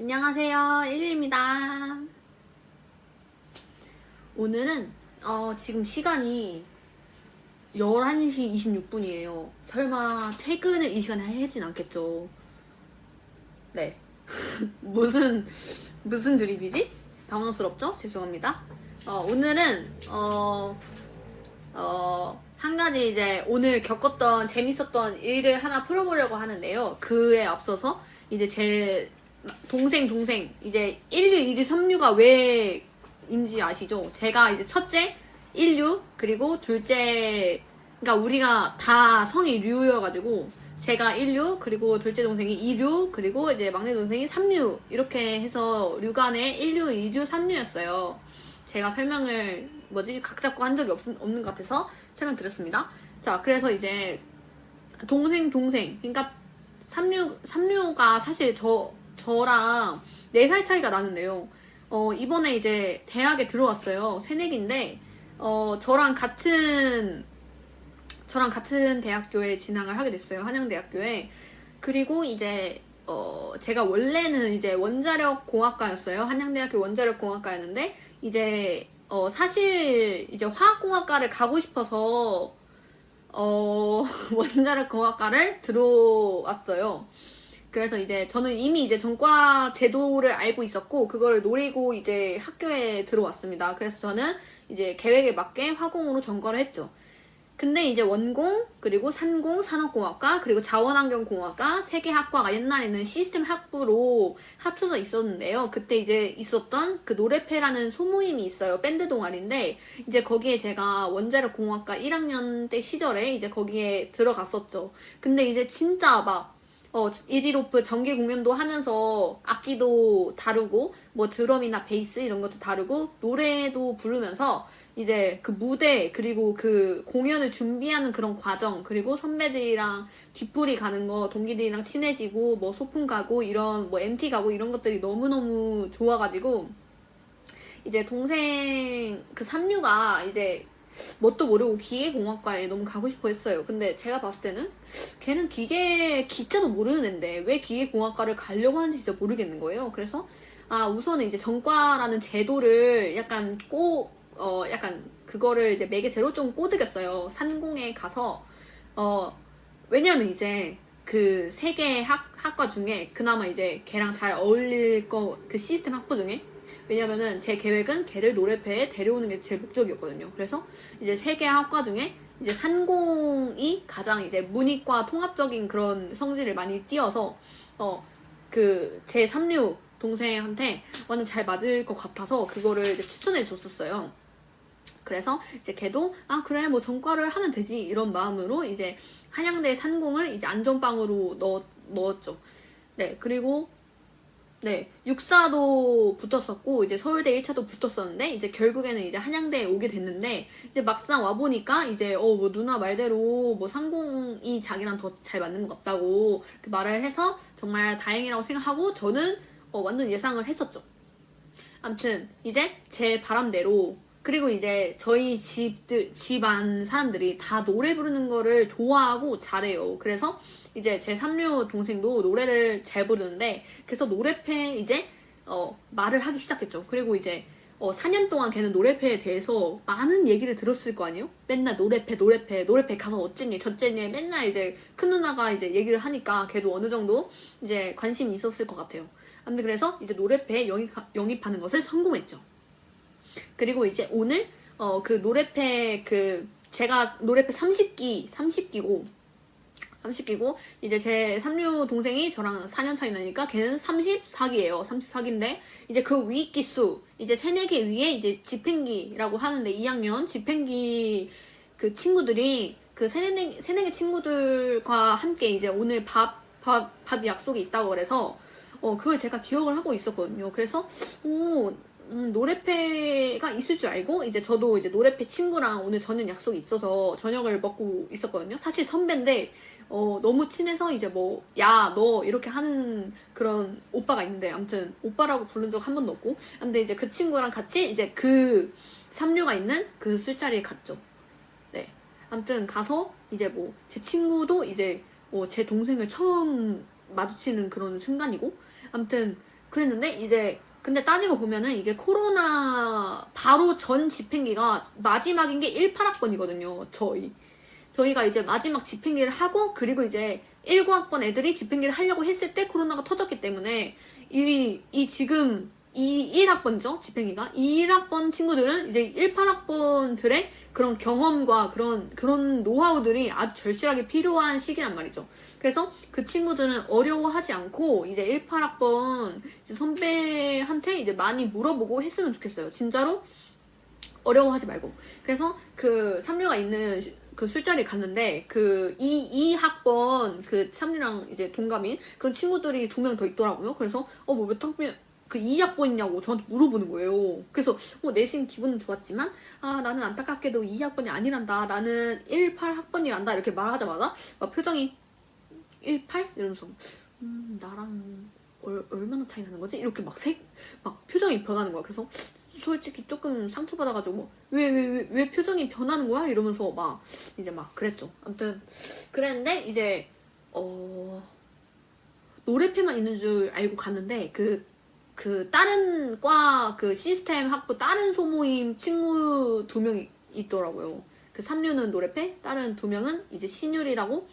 안녕하세요. 일류입니다. 오늘은 어, 지금 시간이 11시 26분이에요. 설마 퇴근을 이 시간에 하진 않겠죠? 네. 무슨 무슨 드립이지? 당황스럽죠? 죄송합니다. 어, 오늘은 어, 어, 한 가지 이제 오늘 겪었던 재밌었던 일을 하나 풀어보려고 하는데요. 그에 앞서서 이제 제 동생 동생 이제 1류, 2류, 3류가 왜인지 아시죠? 제가 이제 첫째 1류 그리고 둘째 그러니까 우리가 다 성이 류여가지고 제가 1류 그리고 둘째 동생이 2류 그리고 이제 막내 동생이 3류 이렇게 해서 류간에 1류, 2류, 3류였어요. 제가 설명을 뭐지 각 잡고 한 적이 없, 없는 것 같아서 설명 드렸습니다. 자 그래서 이제 동생 동생 그러니까 3류 3류가 사실 저 저랑 4살 차이가 나는데요. 어, 이번에 이제 대학에 들어왔어요. 새내기인데, 어, 저랑 같은, 저랑 같은 대학교에 진학을 하게 됐어요. 한양대학교에. 그리고 이제, 어, 제가 원래는 이제 원자력 공학과였어요. 한양대학교 원자력 공학과였는데, 이제, 어, 사실 이제 화학공학과를 가고 싶어서, 어, 원자력 공학과를 들어왔어요. 그래서 이제 저는 이미 이제 전과 제도를 알고 있었고 그걸 노리고 이제 학교에 들어왔습니다. 그래서 저는 이제 계획에 맞게 화공으로 전과를 했죠. 근데 이제 원공 그리고 산공 산업공학과 그리고 자원환경공학과 세 개 학과가 옛날에는 시스템 학부로 합쳐져 있었는데요. 그때 이제 있었던 그 노래패라는 소모임이 있어요. 밴드 동아리인데 이제 거기에 제가 원자력 공학과 1학년 때 시절에 이제 거기에 들어갔었죠. 근데 이제 진짜 막 어, 이디로프 정기 공연도 하면서 악기도 다루고 뭐 드럼이나 베이스 이런 것도 다루고 노래도 부르면서 이제 그 무대 그리고 그 공연을 준비하는 그런 과정 그리고 선배들이랑 뒷풀이 가는 거 동기들이랑 친해지고 뭐 소풍 가고 이런 뭐 MT 가고 이런 것들이 너무너무 좋아가지고 이제 동생 그 삼류가 이제 뭣도 모르고 기계공학과에 너무 가고 싶어 했어요. 근데 제가 봤을 때는 걔는 기계 기자도 모르는 애인데 왜 기계공학과를 가려고 하는지 진짜 모르겠는 거예요. 그래서 아 우선은 이제 전과라는 제도를 약간 꼬 어 약간 그거를 이제 매개체로 좀 꼬드겼어요. 산공에 가서 어 왜냐면 이제 그 세개학 학과 중에 그나마 이제 걔랑 잘 어울릴 거 그 시스템 학부 중에 왜냐면은 제 계획은 걔를 노래패에 데려오는 게 제 목적이었거든요. 그래서 이제 세 개 학과 중에 이제 산공이 가장 이제 문이과 통합적인 그런 성질을 많이 띄어서 어 그제 3류 동생한테 완전 잘 맞을 것 같아서 그거를 이제 추천해 줬었어요. 그래서 이제 걔도 아 그래 뭐 전과를 하면 되지 이런 마음으로 이제 한양대 산공을 이제 안전빵으로 넣, 넣었죠. 네 그리고 네, 육사도 붙었었고, 이제 서울대 1차도 붙었었는데, 이제 결국에는 이제 한양대에 오게 됐는데, 이제 막상 와 보니까, 이제, 어, 뭐, 누나 말대로, 뭐, 상공이 자기랑 더 잘 맞는 것 같다고, 말을 해서, 정말 다행이라고 생각하고, 저는, 어, 완전 예상을 했었죠. 암튼, 이제, 제 바람대로, 그리고 이제, 저희 집들, 집안 사람들이 다 노래 부르는 거를 좋아하고 잘해요. 그래서, 이제 제 3류 동생도 노래를 잘 부르는데 그래서 노래패 이제 어, 말을 하기 시작했죠. 그리고 이제 어, 4년 동안 걔는 노래패에 대해서 많은 얘기를 들었을 거 아니에요? 맨날 노래패, 노래패, 노래패 가서 어쨌니, 저쨌니 맨날 이제 큰 누나가 이제 얘기를 하니까 걔도 어느 정도 이제 관심이 있었을 것 같아요. 아무튼 그래서 이제 노래패에 영입, 영입하는 것을 성공했죠. 그리고 이제 오늘 어, 그 노래패 그 제가 노래패 30기, 30기고 30기고 이제 제 3류 동생이 저랑 4년 차이 나니까 걔는 34기예요. 34기인데 이제 그 위 기수 이제 새내기 위에 이제 집행기라고 하는데 2학년 집행기 그 친구들이 그 새내기 새내기 친구들과 함께 이제 오늘 밥 밥, 밥 약속이 있다고 그래서 어 그걸 제가 기억을 하고 있었거든요. 그래서 오 음, 노래패가 있을 줄 알고 이제 저도 이제 노래패 친구랑 오늘 저녁 약속이 있어서 저녁을 먹고 있었거든요. 사실 선배인데 어, 너무 친해서 이제 뭐, 야, 너 이렇게 하는 그런 오빠가 있는데, 아무튼 오빠라고 부른 적 한 번도 없고. 근데 이제 그 친구랑 같이 이제 그 삼류가 있는 그 술자리에 갔죠. 네. 아무튼 가서 이제 뭐, 제 친구도 이제 뭐 제 동생을 처음 마주치는 그런 순간이고, 아무튼 그랬는데 이제 근데 따지고 보면은 이게 코로나 바로 전 집행기가 마지막인 게 18학번이거든요. 저희. 저희가 이제 마지막 집행기를 하고 그리고 이제 19학번 애들이 집행기를 하려고 했을 때 코로나가 터졌기 때문에 이, 이 지금 이 1학번이죠 집행기가 이 1학번 친구들은 이제 18학번들의 그런 경험과 그런 그런 노하우들이 아주 절실하게 필요한 시기란 말이죠. 그래서 그 친구들은 어려워하지 않고 이제 18학번 선배한테 이제 많이 물어보고 했으면 좋겠어요. 진짜로 어려워하지 말고. 그래서 그 삼류가 있는 슈- 그 술자리 갔는데 그 이 이 학번 그 삼류랑 이제 동갑인 그런 친구들이 두 명 더 있더라고요. 그래서 어뭐몇 학번 그 2학번이냐고 저한테 물어보는 거예요. 그래서 뭐 내심 기분은 좋았지만 아 나는 안타깝게도 2학번이 아니란다. 나는 18학번이란다. 이렇게 말하자마자 막 표정이 18 이러면서 음 나랑 얼, 얼마나 차이 나는 거지? 이렇게 막 색, 막 표정이 변하는 거야. 그래서 솔직히 조금 상처받아가지고 왜 왜 왜 왜 표정이 변하는 거야? 이러면서 막 이제 막 그랬죠. 아무튼 그랬는데 이제 어 노래패만 있는 줄 알고 갔는데 그 그 다른 과 그 시스템 학부 다른 소모임 친구 두 명이 있더라고요. 그 삼류는 노래패, 다른 두 명은 이제 신율이라고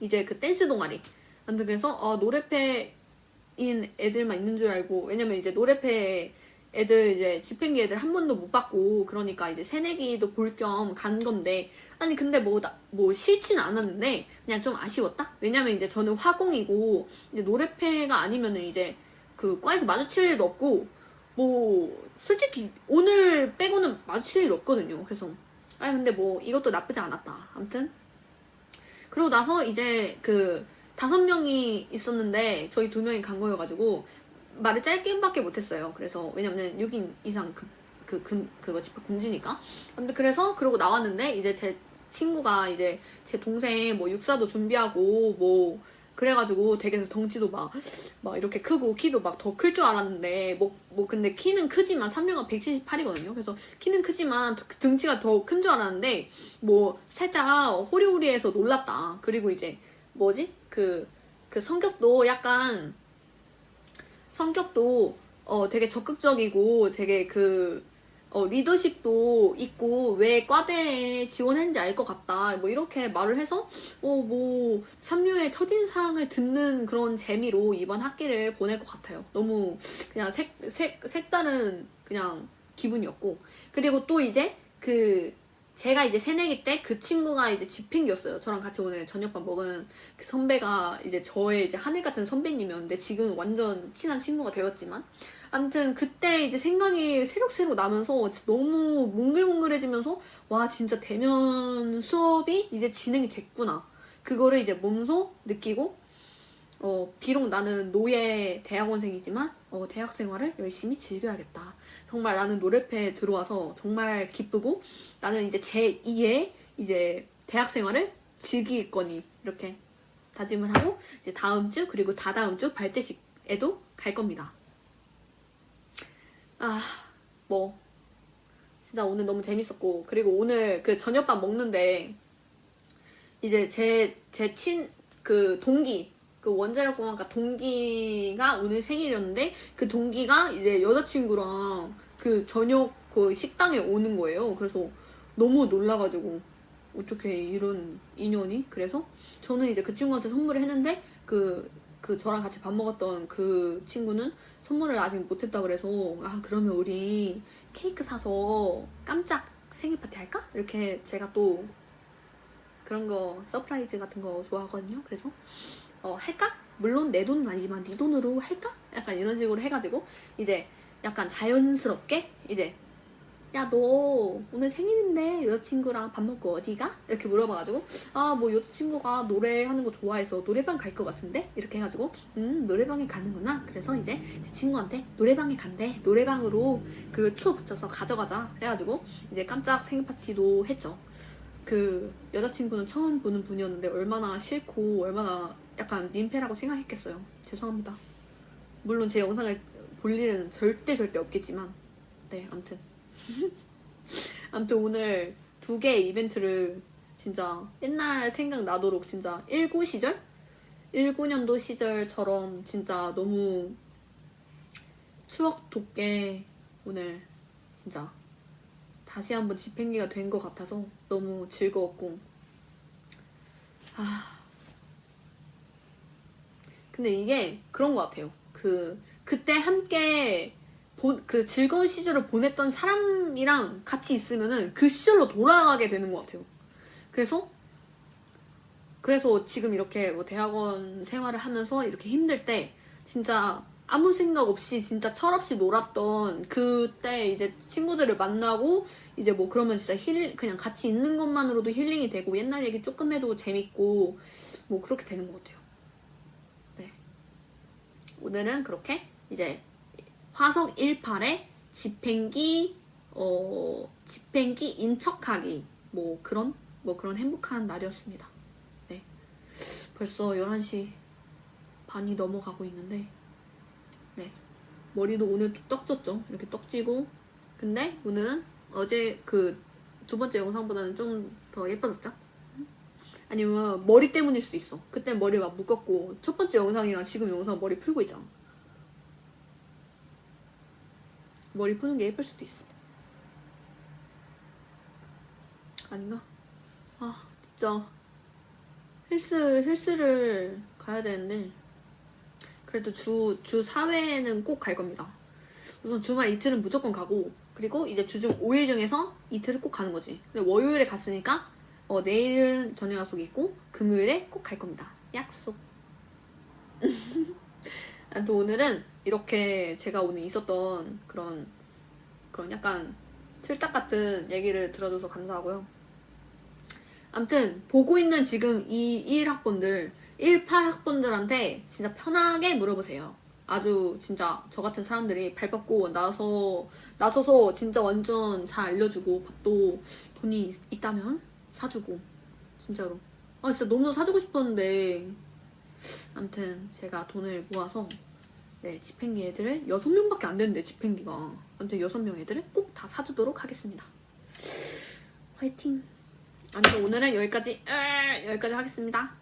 이제 그 댄스 동아리. 아무튼 그래서 어 노래패인 애들만 있는 줄 알고 왜냐면 이제 노래패 애들 이제 집행기 애들 한 번도 못 봤고 그러니까 이제 새내기도 볼 겸 간 건데 아니 근데 뭐나뭐 싫지는 않았는데 그냥 좀 아쉬웠다? 왜냐면 이제 저는 화공이고 이제 노래패가 아니면은 이제 그 과에서 마주칠 일도 없고 뭐 솔직히 오늘 빼고는 마주칠 일 없거든요. 그래서 아니 근데 뭐 이것도 나쁘지 않았다. 아무튼. 그러고 나서 이제 그 다섯 명이 있었는데 저희 두 명이 간 거여가지고 말을 짧게밖에 못했어요. 그래서 왜냐면 6인 이상 그, 그, 그 그거 집합 금지니까. 근데 그래서 그러고 나왔는데 이제 제 친구가 이제 제 동생 뭐 육사도 준비하고 뭐 그래가지고 되게 덩치도 막, 막 이렇게 크고 키도 막 더 클 줄 알았는데 뭐, 뭐 근데 키는 크지만 3류가 178이거든요. 그래서 키는 크지만 더- 등치가 더 큰 줄 알았는데 뭐 살짝 호리호리해서 놀랐다. 그리고 이제 뭐지? 그, 그 성격도 약간 성격도 어 되게 적극적이고 되게 그 어, 리더십도 있고 왜 과대에 지원했는지 알 것 같다. 뭐 이렇게 말을 해서 어 뭐 삼류의 첫인상을 듣는 그런 재미로 이번 학기를 보낼 것 같아요. 너무 그냥 색, 색, 색다른 그냥 기분이었고. 그리고 또 이제 그 제가 이제 새내기 때 그 친구가 이제 집행기였어요. 저랑 같이 오늘 저녁밥 먹은 그 선배가 이제 저의 이제 하늘 같은 선배님이었는데 지금 완전 친한 친구가 되었지만 아무튼 그때 이제 생각이 새록새록 나면서 너무 몽글몽글해지면서 와 진짜 대면 수업이 이제 진행이 됐구나. 그거를 이제 몸소 느끼고 어 비록 나는 노예 대학원생이지만 어 대학 생활을 열심히 즐겨야겠다. 정말 나는 노래패에 들어와서 정말 기쁘고 나는 이제 제 2의 이제 대학 생활을 즐기겠거니 이렇게 다짐을 하고 이제 다음 주 그리고 다다음 주 발대식에도 갈 겁니다. 아, 뭐 진짜 오늘 너무 재밌었고 그리고 오늘 그 저녁밥 먹는데 이제 제 제 친 그 동기 그 원자력 공학과 동기가 오늘 생일이었는데 그 동기가 이제 여자친구랑 그 저녁 그 식당에 오는 거예요. 그래서 너무 놀라가지고 어떻게 이런 인연이? 그래서 저는 이제 그 친구한테 선물을 했는데 그, 그 저랑 같이 밥 먹었던 그 친구는 선물을 아직 못했다 그래서 아 그러면 우리 케이크 사서 깜짝 생일 파티 할까? 이렇게 제가 또 그런 거 서프라이즈 같은 거 좋아하거든요. 그래서 어, 할까? 물론 내 돈은 아니지만 네 돈으로 할까? 약간 이런 식으로 해가지고 이제 약간 자연스럽게 이제 야 너 오늘 생일인데 여자친구랑 밥 먹고 어디가? 이렇게 물어봐가지고 아 뭐 여자친구가 노래하는 거 좋아해서 노래방 갈 것 같은데? 이렇게 해가지고 음 노래방에 가는구나 그래서 이제 제 친구한테 노래방에 간대 노래방으로 그 추억 붙여서 가져가자 해가지고 이제 깜짝 생일 파티도 했죠 그 여자친구는 처음 보는 분이었는데 얼마나 싫고 얼마나 약간 민폐라고 생각했겠어요. 죄송합니다. 물론 제 영상을 볼 일은 절대 절대 없겠지만 네 아무튼 아무튼 오늘 두 개의 이벤트를 진짜 옛날 생각 나도록 진짜 19 시절? 19년도 시절처럼 진짜 너무 추억 돋게 오늘 진짜 다시 한번 집행기가 된 것 같아서 너무 즐거웠고 아 근데 이게 그런 것 같아요 그 그때 함께 본- 그 즐거운 시절을 보냈던 사람이랑 같이 있으면은 그 시절로 돌아가게 되는 것 같아요 그래서 그래서 지금 이렇게 뭐 대학원 생활을 하면서 이렇게 힘들 때 진짜 아무 생각 없이 진짜 철없이 놀았던 그때 이제 친구들을 만나고 이제 뭐 그러면 진짜 힐 그냥 같이 있는 것만으로도 힐링이 되고 옛날 얘기 조금 해도 재밌고 뭐 그렇게 되는 것 같아요. 네. 오늘은 그렇게 이제 화성 18에 집행기 어 집행기 인척하기 뭐 그런 뭐 그런 행복한 날이었습니다. 네. 벌써 11시 반이 넘어가고 있는데 네. 머리도 오늘 또 떡졌죠. 이렇게 떡지고 근데 오늘은 어제 그 두 번째 영상보다는 좀 더 예뻐졌죠? 아니면 머리 때문일 수도 있어. 그때 머리 막 묶었고 첫 번째 영상이랑 지금 영상 머리 풀고 있잖아. 머리 푸는 게 예쁠 수도 있어. 아닌가? 아 진짜 헬스 헬스를 가야 되는데 그래도 주 주 4회는 꼭 갈 겁니다. 우선 주말 이틀은 무조건 가고 그리고 이제 주중 5일 중에서 이틀을 꼭 가는 거지. 근데 월요일에 갔으니까 어, 내일은 저녁 약속이 있고 금요일에 꼭 갈 겁니다. 약속. 아, 또 오늘은 이렇게 제가 오늘 있었던 그런 그런 약간 틀딱 같은 얘기를 들어줘서 감사하고요. 아무튼 보고 있는 지금 이 1학번들 18학번들한테 진짜 편하게 물어보세요. 아주 진짜 저 같은 사람들이 발 뻗고 나서 나서서 진짜 완전 잘 알려주고 밥도 돈이 있- 있다면 사주고 진짜로. 아 진짜 너무 사주고 싶었는데. 아무튼 제가 돈을 모아서 네 집행기 애들을 6명밖에 안 되는데 집행기가. 아무튼 6명 애들을 꼭 다 사주도록 하겠습니다. 화이팅. 아무튼 오늘은 여기까지 으, 여기까지 하겠습니다.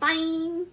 빠잉